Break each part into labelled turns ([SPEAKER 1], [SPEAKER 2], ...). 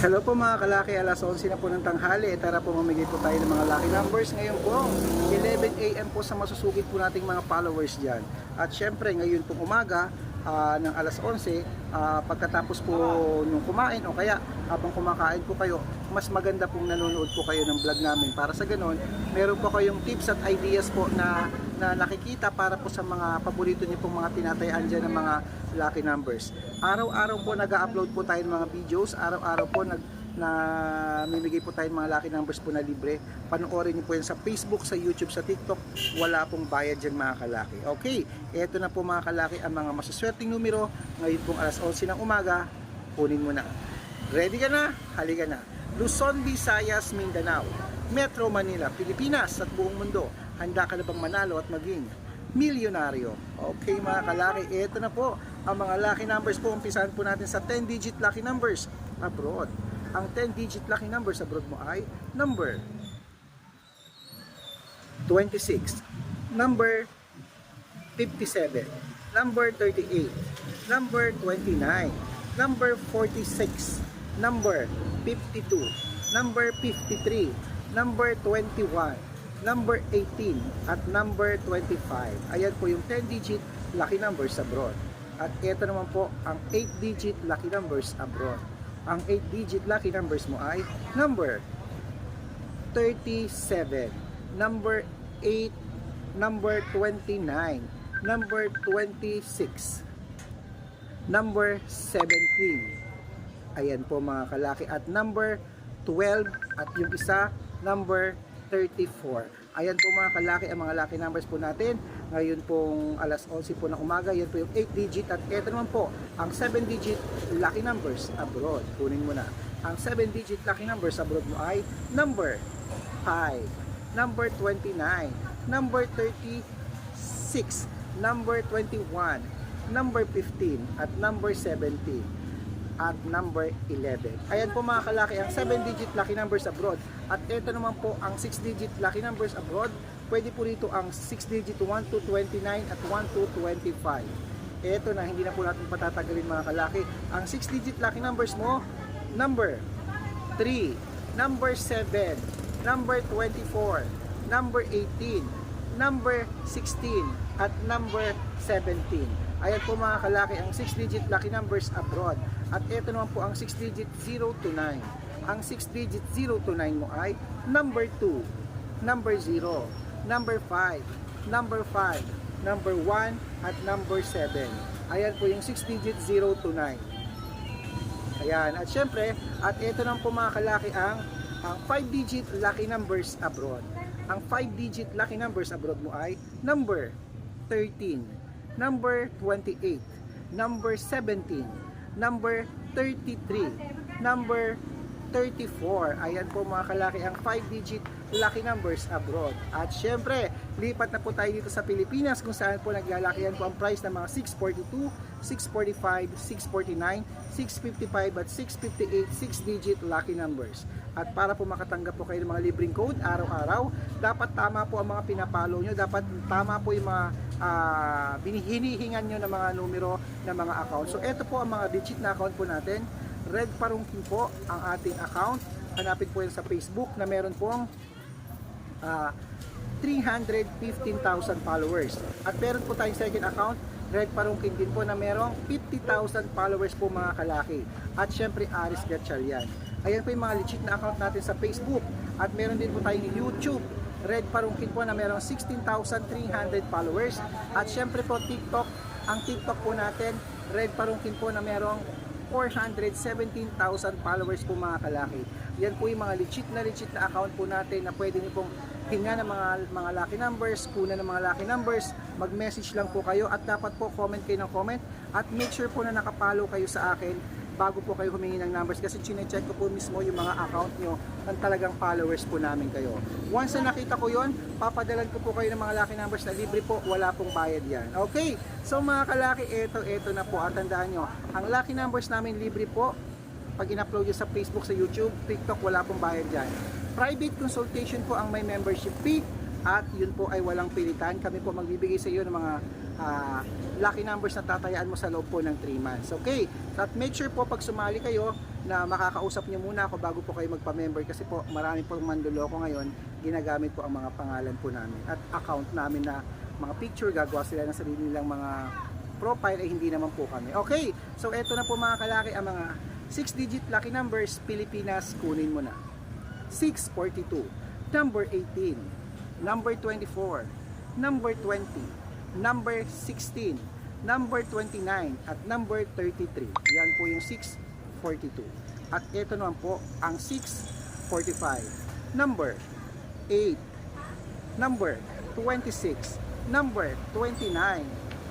[SPEAKER 1] Hello po mga kalaki, alas 11 na po ng tanghali. Tara po mamigay po tayo ng mga lucky numbers. Ngayon po, 11am po sa masusugid po nating mga followers dyan. At syempre, ngayon pong umaga, ah, ng alas 11, ah, pagkatapos po nung kumain o kaya habang kumakain po kayo, mas maganda pong nanonood po kayo ng vlog namin. Para sa ganun, meron po kayong tips at ideas po na, na nakikita para po sa mga paborito niyo pong mga tinatayaan dyan ng mga lucky numbers. Araw-araw po nag-upload po tayo ng mga videos, araw-araw po nag na mimigay po tayo ng mga lucky numbers po na libre. Panoorin niyo po yan sa Facebook, sa YouTube, sa TikTok. Wala pong bayad dyan mga kalaki. Okay, eto na po mga kalaki ang mga masaswerteng numero. Ngayon pong alas 11 ng umaga, kunin mo na. Ready ka na? Halika na. Luzon, Visayas, Mindanao, Metro Manila, Pilipinas at buong mundo. Handa ka na bang manalo at maging milyonaryo? Okay mga kalaki, eto na po ang mga lucky numbers po. Umpisahan po natin sa 10-digit lucky numbers abroad. Ang 10-digit lucky numbers abroad mo ay number 26, number 57, number 38, number 29, number 46, number 52, number 53, number 21, number 18, at number 25. Ayan po yung 10-digit lucky numbers abroad. At ito naman po ang 8-digit lucky numbers abroad. Ang 8-digit lucky numbers mo ay number 37, number 8, number 29, number 26, number 17. Ayan po mga kalaki. At number 12 at yung isa, number 34. Ayan po mga kalaki ang mga lucky numbers po natin. Ngayon pong alas 11 po ng umaga, yan po yung 8 digit at ito naman po ang 7 digit lucky numbers abroad. Kunin mo na. Ang 7 digit lucky numbers abroad mo ay number 5, number 29, number 36, number 21, number 15, at number 17 at number 11. Ayan po mga kalaki, ang 7-digit lucky numbers abroad. At ito naman po ang 6-digit lucky numbers abroad. Pwede po rito ang 6-digit 1 to 29 at 1 to 25. Ito na, hindi na po natin patatagalin mga kalaki. Ang 6-digit lucky numbers mo, number 3, number 7, number 24, number 18, number 16, at number 17. Ayan po mga kalaki ang 6-digit lucky numbers abroad. At ito naman po ang 6-digit 0 to 9. Ang 6-digit 0 to 9 mo ay number 2, number 0, number 5, number 5, number 1, at number 7. Ayan po yung 6-digit 0 to 9. Ayan. At syempre, at ito naman po mga kalaki ang ang 5-digit lucky numbers abroad. Ang 5-digit lucky numbers abroad mo ay number 13, number 28, number 17, number 33, number 34. Ayan po mga kalaki ang 5-digit lucky numbers abroad. At syempre, lipat na po tayo dito sa Pilipinas kung saan po naglalakihan po ang price ng mga 642, 645, 649, 655 at 658 6-digit lucky numbers. At para po makatanggap po kayo ng mga libreng code araw-araw, dapat tama po ang mga pinapalo nyo, dapat tama po yung mga uh, binihinihingan nyo ng mga numero ng mga account. So ito po ang mga digit na account po natin. Red Parungkin po ang ating account. Hanapin po yan sa Facebook na meron pong uh, 315,000 followers. At meron po tayong second account, Red Parungkin din po na merong 50,000 followers po mga kalaki. At syempre Aris Gatchalian. Ayan po yung mga legit na account natin sa Facebook. At meron din po tayong YouTube. Red Parungkin po na merong 16,300 followers. At syempre po TikTok. Ang TikTok po natin, Red Parungkin po na merong 417,000 followers po mga kalaki. Yan po yung mga legit na legit na account po natin na pwede niyo pong hinga ng mga, mga lucky numbers, kuna ng mga lucky numbers, mag-message lang po kayo at dapat po comment kayo ng comment. At make sure po na nakapalo kayo sa akin bago po kayo humingi ng numbers kasi chinecheck ko po mismo yung mga account nyo ng talagang followers po namin kayo. Once na nakita ko yon, papadalan ko po kayo ng mga lucky numbers na libre po, wala pong bayad yan. Okay, so mga kalaki, eto, eto na po, at tandaan nyo, ang lucky numbers namin libre po, pag in-upload nyo sa Facebook, sa YouTube, TikTok, wala pong bayad dyan. Private consultation po ang may membership fee at yun po ay walang pilitan. Kami po magbibigay sa iyo ng mga ah, lucky numbers na tatayaan mo sa loob po ng 3 months. Okay? At make sure po pag sumali kayo na makakausap niyo muna ako bago po kayo magpa-member kasi po marami pong manduloko ngayon ginagamit po ang mga pangalan po namin at account namin na mga picture gagawa sila ng sarili nilang mga profile ay hindi naman po kami. Okay, so eto na po mga kalaki ang mga 6 digit lucky numbers Pilipinas kunin mo na. 642, number 18, number 24, number 20, number 16, number 29, at number 33. Yan po yung 642. At ito naman po ang 645. Number 8, number 26, number 29,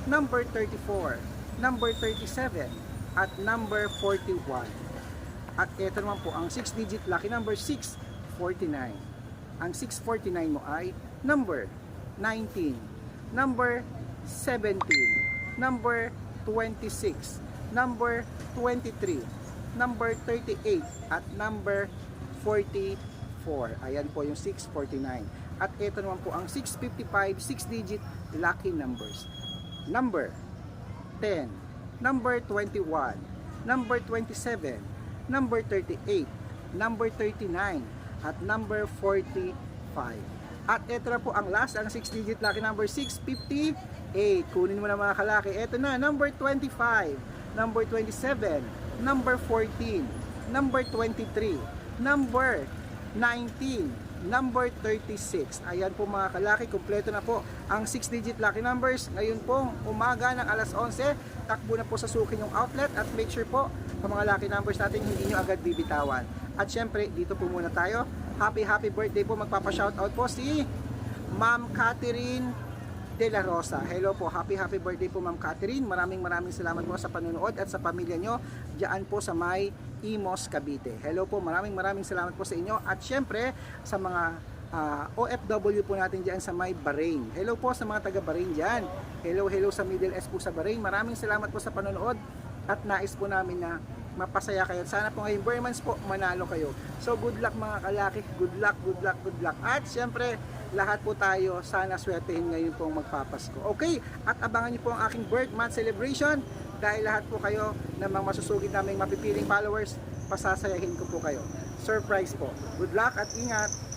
[SPEAKER 1] number 34, number 37, at number 41. At ito naman po ang 6-digit lucky number 649. Ang 649 mo ay number 19, number 17, number 26, number 23, number 38, at number 44. Ayan po yung 649. At ito naman po ang 655 6-digit lucky numbers. Number 10, number 21, number 27, number 38, number 39, at number 45. At ito na po ang last, ang 6-digit lucky number 658. Kunin mo na mga kalaki. Ito na, number 25, number 27, number 14, number 23, number 19, number 36. Ayan po mga kalaki, kumpleto na po ang 6-digit lucky numbers. Ngayon pong umaga ng alas 11, takbo na po sa sukin yung outlet at make sure po ang mga lucky numbers natin hindi nyo agad bibitawan. At syempre, dito po muna tayo. Happy happy birthday po, magpapa-shoutout po si Ma'am Catherine De La Rosa. Hello po, happy happy birthday po Ma'am Catherine. Maraming maraming salamat po sa panonood at sa pamilya nyo diyan po sa may Imos, Cavite. Hello po, maraming maraming salamat po sa inyo at syempre sa mga ah, OFW po natin diyan sa may Bahrain. Hello po sa mga taga Bahrain diyan. Hello, hello sa Middle East po sa Bahrain. Maraming salamat po sa panonood at nais po namin na mapasaya kayo. Sana po ngayong Burmans po manalo kayo. So good luck mga kalaki. Good luck, good luck, good luck. At syempre, lahat po tayo sana swertehin ngayon pong magpapasko. Okay? At abangan niyo po ang aking birth month celebration dahil lahat po kayo ng mga masusugid naming mapipiling followers, pasasayahin ko po kayo. Surprise po. Good luck at ingat.